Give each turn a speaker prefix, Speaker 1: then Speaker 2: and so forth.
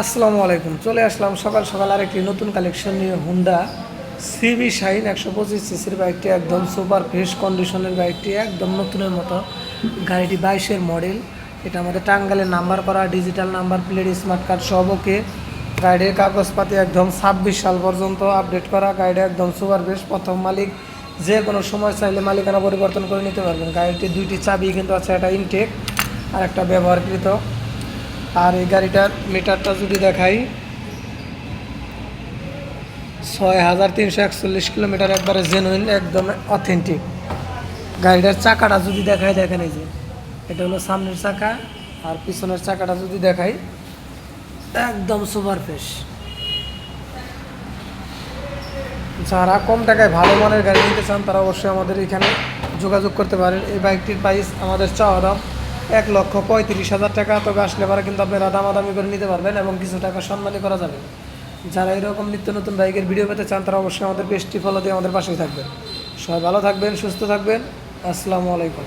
Speaker 1: আসসালামু আলাইকুম। চলে আসলাম সকাল সকাল আরেকটি নতুন কালেকশন নিয়ে হুন্ডা সিবি শাইন একশো পঁচিশ সিসির বাইকটি, একদম সুপার ফ্রেশ কন্ডিশনের বাইকটি, একদম নতুনের মতো। গাড়িটি বাইশের মডেল এটা আমাদের টাঙ্গালের নাম্বার করা digital number plate smart card সব ওকে গাড়ির কাগজপাতি একদম ছাব্বিশ সাল পর্যন্ত আপডেট করা। গাড়িটা একদম সুপার ফ্রেশ প্রথম মালিক যে কোনো সময় চাইলে মালিকানা পরিবর্তন করে নিতে পারবেন। গাড়িটির দুইটি চাবি কিন্তু আছে, একটা ইনটেক আর একটা ব্যবহারকৃত। আর এই গাড়িটার মিটারটা যদি দেখাই ছয় হাজার তিনশো একচল্লিশ কিলোমিটার একবারে জেনুইন একদম অথেন্টিক গাড়িটার চাকাটা যদি দেখাই, দেখেন এই যে, এটা হলো সামনের চাকা আর পিছনের চাকাটা যদি দেখাই, একদম সুপার যারা কম টাকায় ভালো মানের গাড়ি নিতে চান, তারা অবশ্যই আমাদের এখানে যোগাযোগ করতে পারেন। এই বাইকটির প্রাইস আমাদের চাওয়া দাম এক লক্ষ পঁয়ত্রিশ হাজার টাকা। তবে আসলে পরে কিন্তু আপনারা দামাদামি করে নিতে পারবেন এবং কিছু টাকা সম্মানই করা যাবে। যারা এরকম নিত্য নতুন বাইকের ভিডিও পেতে চান, তারা অবশ্যই আমাদের পেজটি ফলো দিয়ে আমাদের পাশেই থাকবেন। সবাই ভালো থাকবেন, সুস্থ থাকবেন। আসসালামু আলাইকুম।